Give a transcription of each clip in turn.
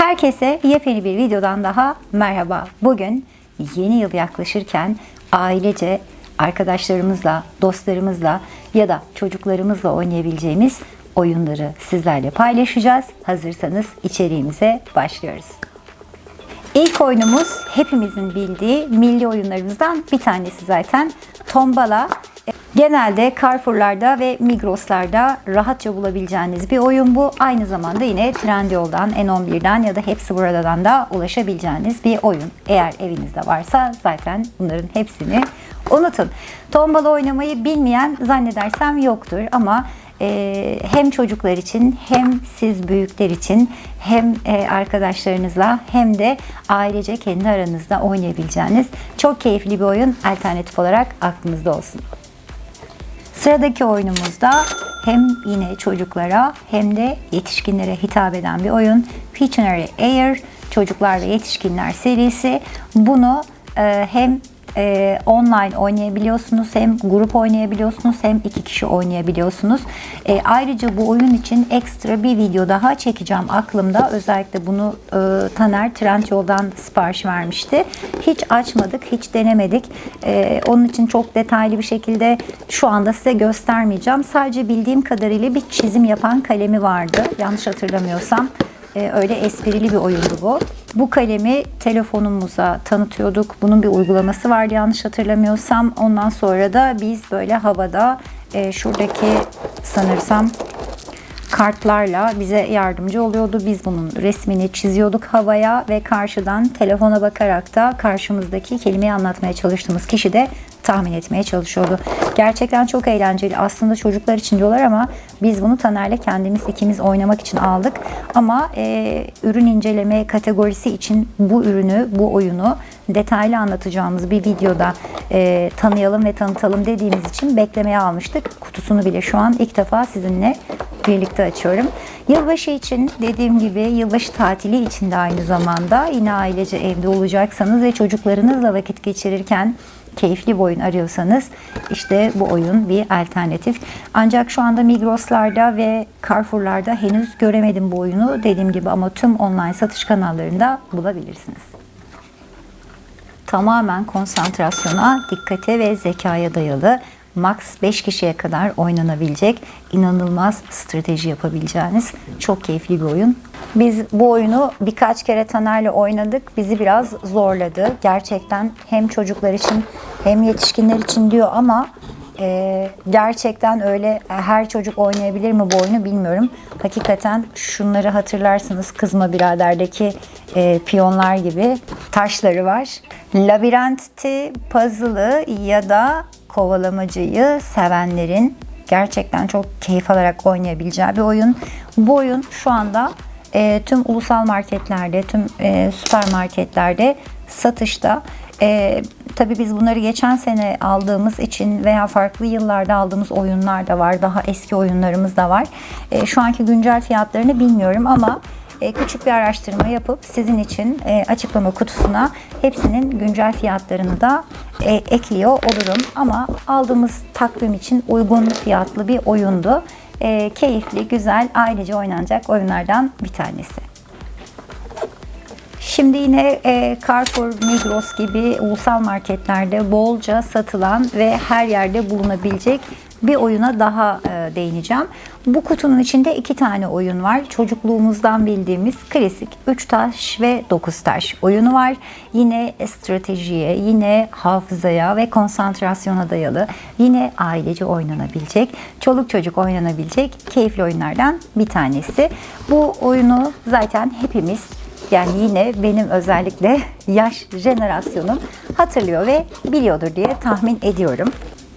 Herkese yepyeni bir videodan daha merhaba. Bugün yeni yıl yaklaşırken ailece arkadaşlarımızla, dostlarımızla ya da çocuklarımızla oynayabileceğimiz oyunları sizlerle paylaşacağız. Hazırsanız içeriğimize başlıyoruz. İlk oyunumuz hepimizin bildiği milli oyunlarımızdan bir tanesi zaten. Tombala. Genelde Carrefour'larda ve Migros'larda rahatça bulabileceğiniz bir oyun bu. Aynı zamanda yine Trendyol'dan, N11'den ya da Hepsi Burada'dan da ulaşabileceğiniz bir oyun. Eğer evinizde varsa zaten bunların hepsini unutun. Tombala oynamayı bilmeyen zannedersem yoktur ama e, hem çocuklar için hem siz büyükler için hem e, arkadaşlarınızla hem de ailece kendi aranızda oynayabileceğiniz çok keyifli bir oyun alternatif olarak aklınızda olsun. Sıradaki oyunumuzda hem yine çocuklara hem de yetişkinlere hitap eden bir oyun. Pictionary Air Çocuklar ve Yetişkinler serisi. Bunu e, hem e, online oynayabiliyorsunuz hem grup oynayabiliyorsunuz hem iki kişi oynayabiliyorsunuz. E, ayrıca bu oyun için ekstra bir video daha çekeceğim aklımda. Özellikle bunu e, Taner Trendyol'dan sipariş vermişti. Hiç açmadık, hiç denemedik. E, onun için çok detaylı bir şekilde şu anda size göstermeyeceğim. Sadece bildiğim kadarıyla bir çizim yapan kalemi vardı. Yanlış hatırlamıyorsam. Ee, öyle esprili bir oyundu bu. Bu kalemi telefonumuza tanıtıyorduk. Bunun bir uygulaması vardı yanlış hatırlamıyorsam. Ondan sonra da biz böyle havada e, şuradaki sanırsam kartlarla bize yardımcı oluyordu. Biz bunun resmini çiziyorduk havaya ve karşıdan telefona bakarak da karşımızdaki kelimeyi anlatmaya çalıştığımız kişi de tahmin etmeye çalışıyordu. Gerçekten çok eğlenceli. Aslında çocuklar için diyorlar ama biz bunu Taner'le kendimiz ikimiz oynamak için aldık. Ama e, ürün inceleme kategorisi için bu ürünü, bu oyunu detaylı anlatacağımız bir videoda e, tanıyalım ve tanıtalım dediğimiz için beklemeye almıştık. Kutusunu bile şu an ilk defa sizinle birlikte açıyorum. Yılbaşı için dediğim gibi yılbaşı tatili için de aynı zamanda yine ailece evde olacaksanız ve çocuklarınızla vakit geçirirken keyifli bir oyun arıyorsanız işte bu oyun bir alternatif. Ancak şu anda Migros'larda ve Carrefour'larda henüz göremedim bu oyunu. Dediğim gibi ama tüm online satış kanallarında bulabilirsiniz. Tamamen konsantrasyona, dikkate ve zekaya dayalı max 5 kişiye kadar oynanabilecek inanılmaz strateji yapabileceğiniz çok keyifli bir oyun. Biz bu oyunu birkaç kere Taner'le oynadık. Bizi biraz zorladı. Gerçekten hem çocuklar için hem yetişkinler için diyor ama e, gerçekten öyle her çocuk oynayabilir mi bu oyunu bilmiyorum. Hakikaten şunları hatırlarsınız Kızma Birader'deki e, piyonlar gibi taşları var. Labirentti, puzzle'ı ya da kovalamacayı sevenlerin gerçekten çok keyif alarak oynayabileceği bir oyun. Bu oyun şu anda e, tüm ulusal marketlerde, tüm e, süpermarketlerde satışta. E, tabii biz bunları geçen sene aldığımız için veya farklı yıllarda aldığımız oyunlar da var. Daha eski oyunlarımız da var. E, şu anki güncel fiyatlarını bilmiyorum ama e, küçük bir araştırma yapıp sizin için e, açıklama kutusuna hepsinin güncel fiyatlarını da e, ekliyor olurum. Ama aldığımız takvim için uygun fiyatlı bir oyundu. Keyifli, güzel, ailece oynanacak oyunlardan bir tanesi. Şimdi yine e, Carrefour, Migros gibi ulusal marketlerde bolca satılan ve her yerde bulunabilecek bir oyuna daha e, değineceğim. Bu kutunun içinde iki tane oyun var. Çocukluğumuzdan bildiğimiz klasik 3 taş ve 9 taş oyunu var. Yine stratejiye, yine hafızaya ve konsantrasyona dayalı, yine ailece oynanabilecek, çoluk çocuk oynanabilecek keyifli oyunlardan bir tanesi. Bu oyunu zaten hepimiz yani yine benim özellikle yaş jenerasyonum hatırlıyor ve biliyordur diye tahmin ediyorum.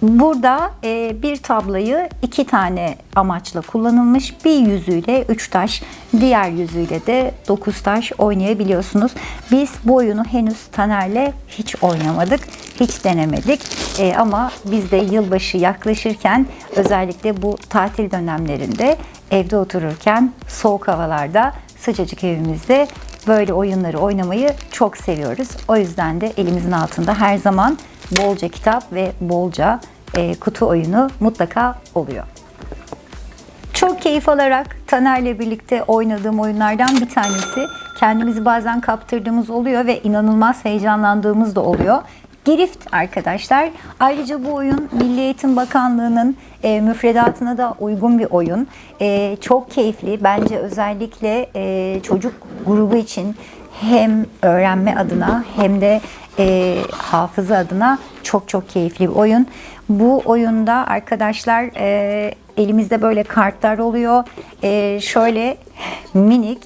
Burada e, bir tablayı iki tane amaçla kullanılmış. Bir yüzüyle üç taş, diğer yüzüyle de dokuz taş oynayabiliyorsunuz. Biz bu oyunu henüz Taner'le hiç oynamadık, hiç denemedik. E, ama biz de yılbaşı yaklaşırken özellikle bu tatil dönemlerinde evde otururken soğuk havalarda sıcacık evimizde böyle oyunları oynamayı çok seviyoruz. O yüzden de elimizin altında her zaman bolca kitap ve bolca e, kutu oyunu mutlaka oluyor. Çok keyif alarak Taner'le birlikte oynadığım oyunlardan bir tanesi. Kendimizi bazen kaptırdığımız oluyor ve inanılmaz heyecanlandığımız da oluyor. Girift arkadaşlar. Ayrıca bu oyun Milli Eğitim Bakanlığı'nın e, müfredatına da uygun bir oyun. E, çok keyifli. Bence özellikle e, çocuk grubu için hem öğrenme adına hem de e, hafıza adına çok çok keyifli bir oyun. Bu oyunda arkadaşlar e, elimizde böyle kartlar oluyor. E, şöyle minik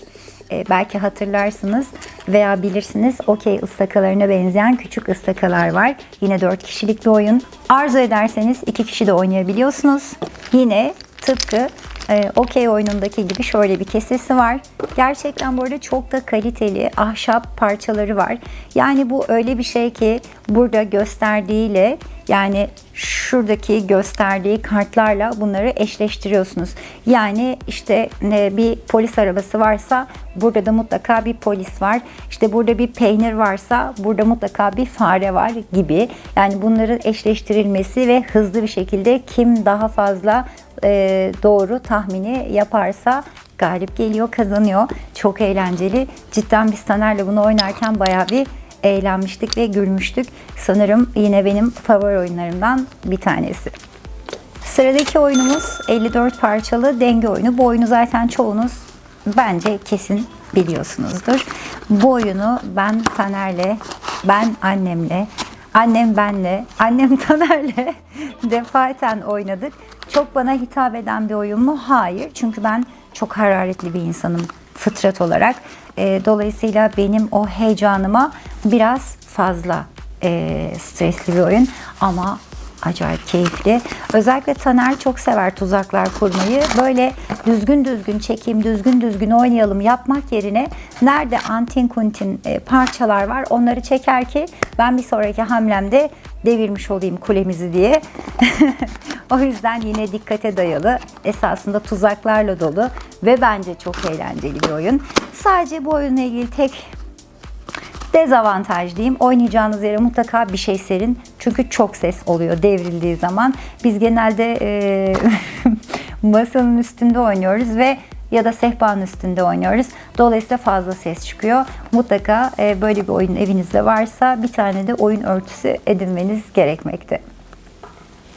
e, belki hatırlarsınız veya bilirsiniz okey ıstakalarına benzeyen küçük ıstakalar var. Yine 4 kişilik bir oyun. Arzu ederseniz 2 kişi de oynayabiliyorsunuz. Yine tıpkı e, okey oyunundaki gibi şöyle bir kesesi var. Gerçekten bu arada çok da kaliteli ahşap parçaları var. Yani bu öyle bir şey ki burada gösterdiğiyle yani şuradaki gösterdiği kartlarla bunları eşleştiriyorsunuz. Yani işte e, bir polis arabası varsa burada da mutlaka bir polis var. İşte burada bir peynir varsa burada mutlaka bir fare var gibi. Yani bunların eşleştirilmesi ve hızlı bir şekilde kim daha fazla e, doğru tahmini yaparsa galip geliyor, kazanıyor. Çok eğlenceli. Cidden biz Taner'le bunu oynarken bayağı bir eğlenmiştik ve gülmüştük. Sanırım yine benim favori oyunlarımdan bir tanesi. Sıradaki oyunumuz 54 parçalı denge oyunu. Bu oyunu zaten çoğunuz bence kesin biliyorsunuzdur. Bu oyunu ben Taner'le, ben annemle, annem benle, annem Taner'le defaten oynadık. Çok bana hitap eden bir oyun mu? Hayır. Çünkü ben çok hararetli bir insanım fıtrat olarak. E, dolayısıyla benim o heyecanıma biraz fazla e, stresli bir oyun ama acayip keyifli. Özellikle Taner çok sever tuzaklar kurmayı. Böyle düzgün düzgün çekeyim, düzgün düzgün oynayalım yapmak yerine nerede antin kuntin e, parçalar var onları çeker ki ben bir sonraki hamlemde devirmiş olayım kulemizi diye. o yüzden yine dikkate dayalı, esasında tuzaklarla dolu ve bence çok eğlenceli bir oyun. Sadece bu oyunla ilgili tek dezavantaj diyeyim. Oynayacağınız yere mutlaka bir şey serin. Çünkü çok ses oluyor devrildiği zaman. Biz genelde e, masanın üstünde oynuyoruz ve ya da sehpanın üstünde oynuyoruz. Dolayısıyla fazla ses çıkıyor. Mutlaka e, böyle bir oyun evinizde varsa bir tane de oyun örtüsü edinmeniz gerekmekte.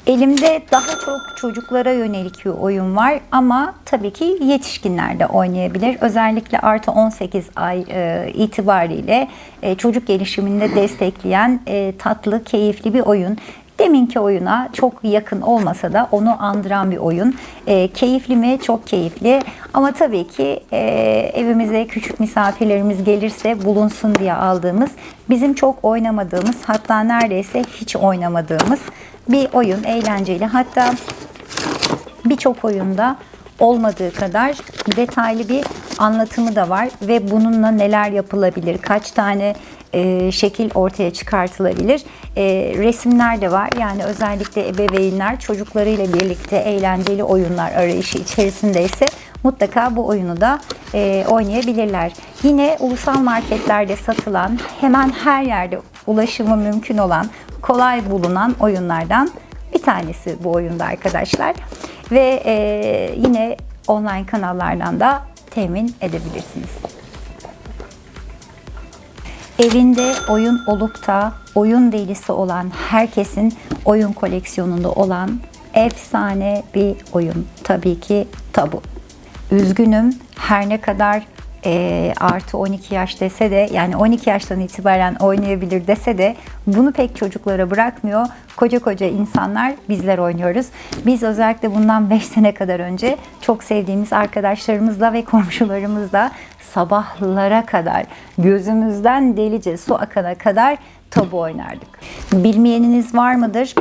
Elimde daha çok çocuklara yönelik bir oyun var ama tabii ki yetişkinler de oynayabilir. Özellikle artı 18 ay e, itibariyle e, çocuk gelişiminde destekleyen e, tatlı, keyifli bir oyun. Deminki oyuna çok yakın olmasa da onu andıran bir oyun. E, keyifli mi? Çok keyifli. Ama tabii ki e, evimize küçük misafirlerimiz gelirse bulunsun diye aldığımız, bizim çok oynamadığımız, hatta neredeyse hiç oynamadığımız bir oyun. Eğlenceli. Hatta birçok oyunda olmadığı kadar detaylı bir anlatımı da var ve bununla neler yapılabilir, kaç tane e, şekil ortaya çıkartılabilir. E, resimler de var. Yani özellikle ebeveynler çocuklarıyla birlikte eğlenceli oyunlar arayışı içerisindeyse mutlaka bu oyunu da e, oynayabilirler. Yine ulusal marketlerde satılan, hemen her yerde ulaşımı mümkün olan, kolay bulunan oyunlardan bir tanesi bu oyunda arkadaşlar. Ve e, yine online kanallardan da temin edebilirsiniz. Evinde oyun olup da oyun delisi olan herkesin oyun koleksiyonunda olan efsane bir oyun. Tabii ki tabu. Üzgünüm her ne kadar e, artı 12 yaş dese de yani 12 yaştan itibaren oynayabilir dese de bunu pek çocuklara bırakmıyor. Koca koca insanlar bizler oynuyoruz. Biz özellikle bundan 5 sene kadar önce çok sevdiğimiz arkadaşlarımızla ve komşularımızla sabahlara kadar gözümüzden delice su akana kadar tabu oynardık. Bilmeyeniniz var mıdır?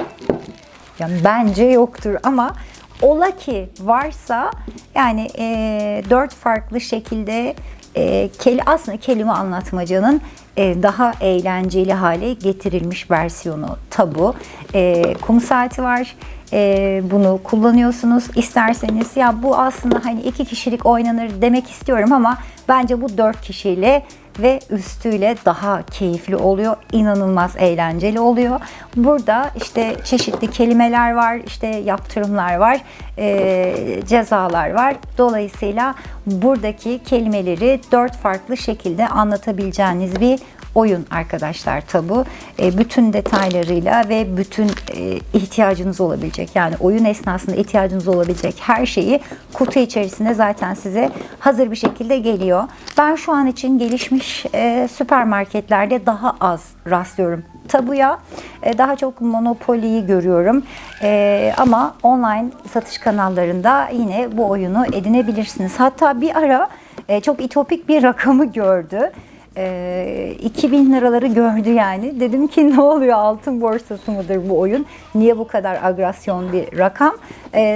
Yani bence yoktur ama ola ki varsa yani e, dört farklı şekilde e, keli, aslında kelime anlatmacanın e, daha eğlenceli hale getirilmiş versiyonu tabu. E, kum saati var. E, bunu kullanıyorsunuz. İsterseniz ya bu aslında hani iki kişilik oynanır demek istiyorum ama bence bu dört kişiyle ve üstüyle daha keyifli oluyor. İnanılmaz eğlenceli oluyor. Burada işte çeşitli kelimeler var, işte yaptırımlar var, e, cezalar var. Dolayısıyla buradaki kelimeleri dört farklı şekilde anlatabileceğiniz bir oyun arkadaşlar tabu. E, bütün detaylarıyla ve bütün e, ihtiyacınız olabilecek yani oyun esnasında ihtiyacınız olabilecek her şeyi kutu içerisinde zaten size hazır bir şekilde geliyor. Ben şu an için gelişmiş e, süpermarketlerde daha az rastlıyorum tabuya. E, daha çok Monopoly'yi görüyorum. E, ama online satış kanallarında yine bu oyunu edinebilirsiniz. Hatta bir ara e, çok itopik bir rakamı gördü. E, 2000 liraları gördü yani. Dedim ki ne oluyor altın borsası mıdır bu oyun? Niye bu kadar agresyon bir rakam?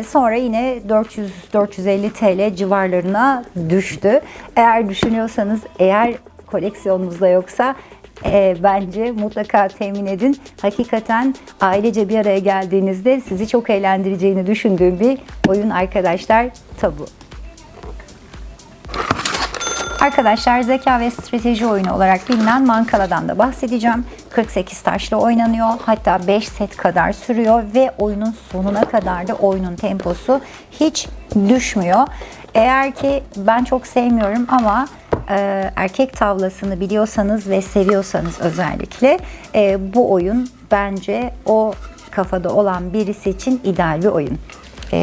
Sonra yine 400-450 TL civarlarına düştü. Eğer düşünüyorsanız eğer koleksiyonunuzda yoksa e, bence mutlaka temin edin. Hakikaten ailece bir araya geldiğinizde sizi çok eğlendireceğini düşündüğüm bir oyun arkadaşlar tabu. Arkadaşlar zeka ve strateji oyunu olarak bilinen Mankala'dan da bahsedeceğim. 48 taşla oynanıyor. Hatta 5 set kadar sürüyor ve oyunun sonuna kadar da oyunun temposu hiç düşmüyor. Eğer ki ben çok sevmiyorum ama e, erkek tavlasını biliyorsanız ve seviyorsanız özellikle e, bu oyun bence o kafada olan birisi için ideal bir oyun. E,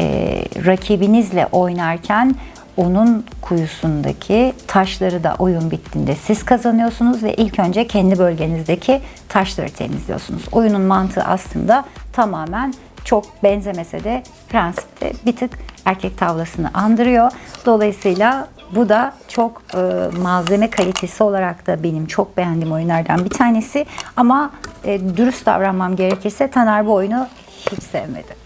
rakibinizle oynarken onun kuyusundaki taşları da oyun bittiğinde siz kazanıyorsunuz ve ilk önce kendi bölgenizdeki taşları temizliyorsunuz. Oyunun mantığı aslında tamamen çok benzemese de prensipte bir tık erkek tavlasını andırıyor. Dolayısıyla bu da çok e, malzeme kalitesi olarak da benim çok beğendiğim oyunlardan bir tanesi. Ama e, dürüst davranmam gerekirse Taner bu oyunu hiç sevmedi.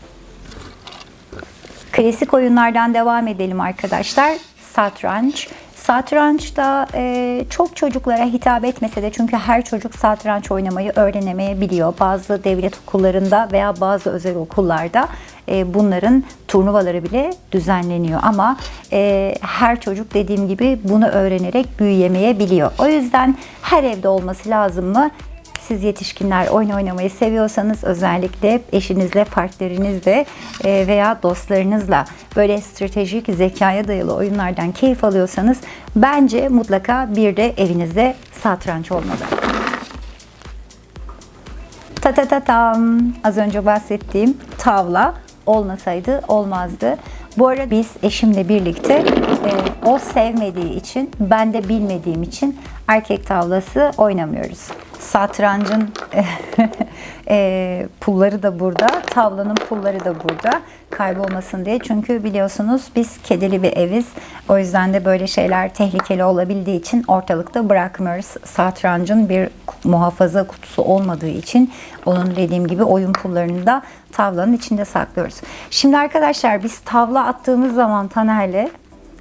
Klasik oyunlardan devam edelim arkadaşlar. Satranç. Satranç da e, çok çocuklara hitap etmese de çünkü her çocuk satranç oynamayı öğrenemeyebiliyor. Bazı devlet okullarında veya bazı özel okullarda e, bunların turnuvaları bile düzenleniyor. Ama e, her çocuk dediğim gibi bunu öğrenerek büyüyemeyebiliyor. O yüzden her evde olması lazım mı? Siz yetişkinler oyun oynamayı seviyorsanız özellikle eşinizle, partnerinizle e, veya dostlarınızla böyle stratejik zekaya dayalı oyunlardan keyif alıyorsanız bence mutlaka bir de evinizde satranç olmalı. Ta ta ta tam az önce bahsettiğim tavla olmasaydı olmazdı. Bu arada biz eşimle birlikte e, o sevmediği için ben de bilmediğim için erkek tavlası oynamıyoruz. Satrancın e, pulları da burada, tavlanın pulları da burada kaybolmasın diye. Çünkü biliyorsunuz biz kedili bir eviz. O yüzden de böyle şeyler tehlikeli olabildiği için ortalıkta bırakmıyoruz. Satrancın bir muhafaza kutusu olmadığı için onun dediğim gibi oyun pullarını da tavlanın içinde saklıyoruz. Şimdi arkadaşlar biz tavla attığımız zaman Taner'le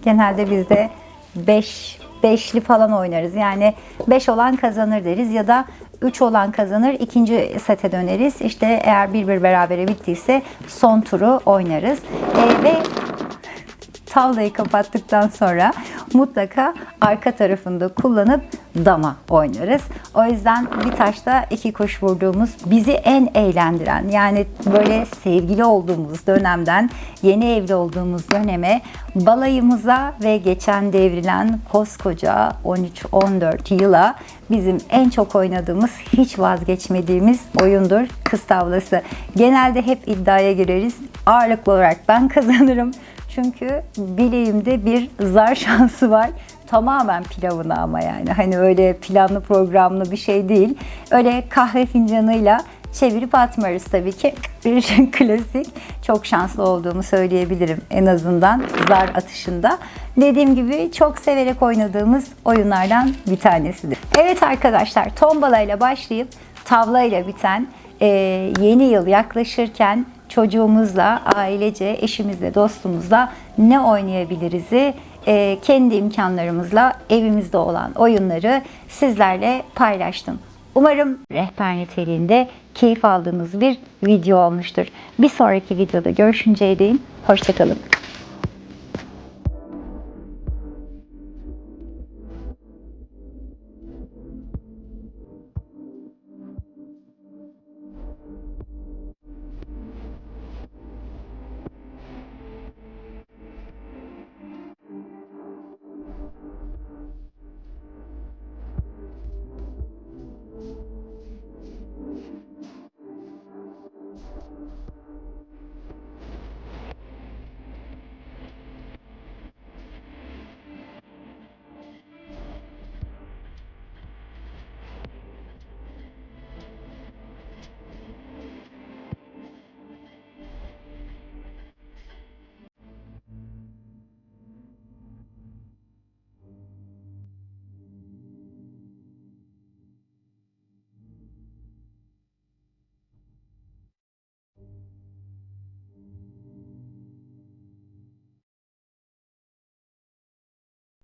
genelde bizde 5 beşli falan oynarız. Yani 5 olan kazanır deriz ya da 3 olan kazanır. ikinci sete döneriz. İşte eğer bir bir berabere bittiyse son turu oynarız. E, ve tavlayı kapattıktan sonra mutlaka arka tarafında kullanıp dama oynarız. O yüzden bir taşta iki kuş vurduğumuz bizi en eğlendiren yani böyle sevgili olduğumuz dönemden yeni evli olduğumuz döneme balayımıza ve geçen devrilen koskoca 13-14 yıla bizim en çok oynadığımız hiç vazgeçmediğimiz oyundur kız tavlası. Genelde hep iddiaya gireriz. Ağırlıklı olarak ben kazanırım. Çünkü bileğimde bir zar şansı var. Tamamen pilavına ama yani. Hani öyle planlı programlı bir şey değil. Öyle kahve fincanıyla çevirip atmıyoruz tabii ki. Bir klasik. Çok şanslı olduğumu söyleyebilirim en azından zar atışında. Dediğim gibi çok severek oynadığımız oyunlardan bir tanesidir. Evet arkadaşlar tombalayla başlayıp tavlayla biten e, yeni yıl yaklaşırken çocuğumuzla, ailece, eşimizle, dostumuzla ne oynayabiliriz'i e, kendi imkanlarımızla evimizde olan oyunları sizlerle paylaştım. Umarım rehber niteliğinde keyif aldığınız bir video olmuştur. Bir sonraki videoda görüşünceye değin. Hoşçakalın.